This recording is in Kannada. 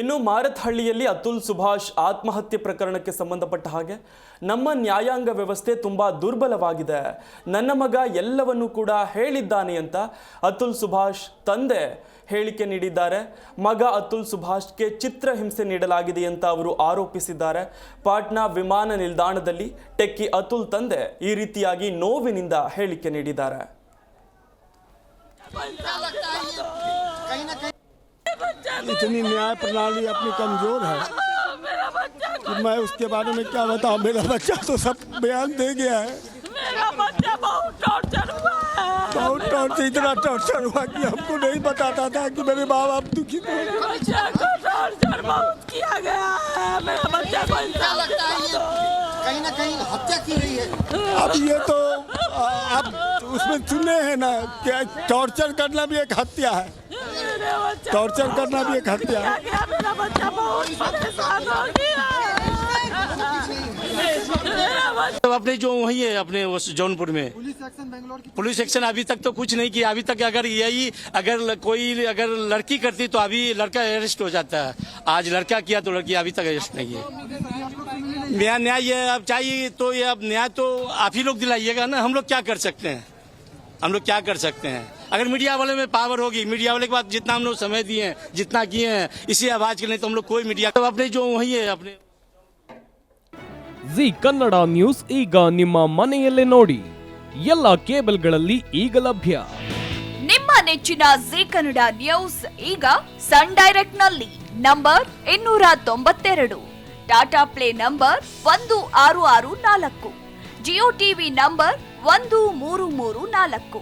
ಇನ್ನು ಮಾರತ್ಹಳ್ಳಿಯಲ್ಲಿ ಅತುಲ್ ಸುಭಾಷ್ ಆತ್ಮಹತ್ಯೆ ಪ್ರಕರಣಕ್ಕೆ ಸಂಬಂಧಪಟ್ಟ ಹಾಗೆ ನಮ್ಮ ನ್ಯಾಯಾಂಗ ವ್ಯವಸ್ಥೆ ತುಂಬ ದುರ್ಬಲವಾಗಿದೆ. ನನ್ನ ಮಗ ಎಲ್ಲವನ್ನೂ ಕೂಡ ಹೇಳಿದ್ದಾನೆ ಅಂತ ಅತುಲ್ ಸುಭಾಷ್ ತಂದೆ ಹೇಳಿಕೆ ನೀಡಿದ್ದಾರೆ. ಮಗ ಅತುಲ್ ಸುಭಾಷ್ಗೆ ಚಿತ್ರಹಿಂಸೆ ನೀಡಲಾಗಿದೆ ಅಂತ ಅವರು ಆರೋಪಿಸಿದ್ದಾರೆ. ಪಾಟ್ನಾ ವಿಮಾನ ನಿಲ್ದಾಣದಲ್ಲಿ ಟೆಕ್ಕಿ ಅತುಲ್ ತಂದೆ ಈ ರೀತಿಯಾಗಿ ನೋವಿನಿಂದ ಹೇಳಿಕೆ ನೀಡಿದ್ದಾರೆ. इतनी न्याय प्रणाली अपनी कमज़ोर है कि मैं उसके बारे में क्या बताऊँ? मेरा बच्चा तो सब बयान दे गया है। मेरा बच्चा बहुत टॉर्चर हुआ बहुत टॉर्चर इतना टॉर्चर हुआ कि हमको नहीं बताता था कि मेरे माँ बाप दुखी थे। मेरे बच्चे को टॉर्चर बहुत किया गया मेरा बच्चा को क्या इंसाफ लगता दिला ये दो। कहीं ना कहीं हत्या की गई है। अब ये तो आप उसमें सुने हैं ना कि टॉर्चर करना भी एक हत्या है? टॉर्चर करना भी एक हत्या अपने जो वही है, अपने जौनपुर में। पुलिस एक्शन बेंगलोर की पुलिस एक्शन अभी तक तो कुछ नहीं किया। अभी तक अगर यही, अगर कोई, अगर लड़की करती तो अभी लड़का अरेस्ट हो जाता। है आज लड़का किया तो लड़की अभी तक अरेस्ट नहीं है न्याय न्याय ये अब चाहिए तो ये अब न्याय तो आप ही लोग दिलाइएगा ना। हम लोग क्या कर सकते हैं? हम लोग क्या कर सकते हैं? अगर मीडिया वाले में पावर होगी मीडिया वाले के बाद जितना हम लोग समय दिए हैं जितना किए हैं इसी आवाज के लिए तो हम लोग कोई मीडिया तो अपने जो वही है अपने ಜಿ ಕನ್ನಡ ನ್ಯೂಸ್ ಈಗ ನಿಮ್ಮ ಮನೆಯಲ್ಲೇ ನೋಡಿ ಎಲ್ಲ ಕೇಬಲ್ಗಳಲ್ಲಿ ಈಗ ಲಭ್ಯ ನಿಮ್ಮ ನೆಚ್ಚಿನ ಜಿ ಕನ್ನಡ ನ್ಯೂಸ್ ಈಗ ಸನ್ ಡೈರೆಕ್ಟ್ ನಲ್ಲಿ ನಂಬರ್ ಇನ್ನೂರ ತೊಂಬತ್ತೆರಡು ಟಾಟಾ ಪ್ಲೇ ನಂಬರ್ ಒಂದು ಆರು ಆರು ನಾಲ್ಕು ಜಿಯೋ ಟಿವಿ ನಂಬರ್ ಒಂದು ಮೂರು ಮೂರು ನಾಲ್ಕು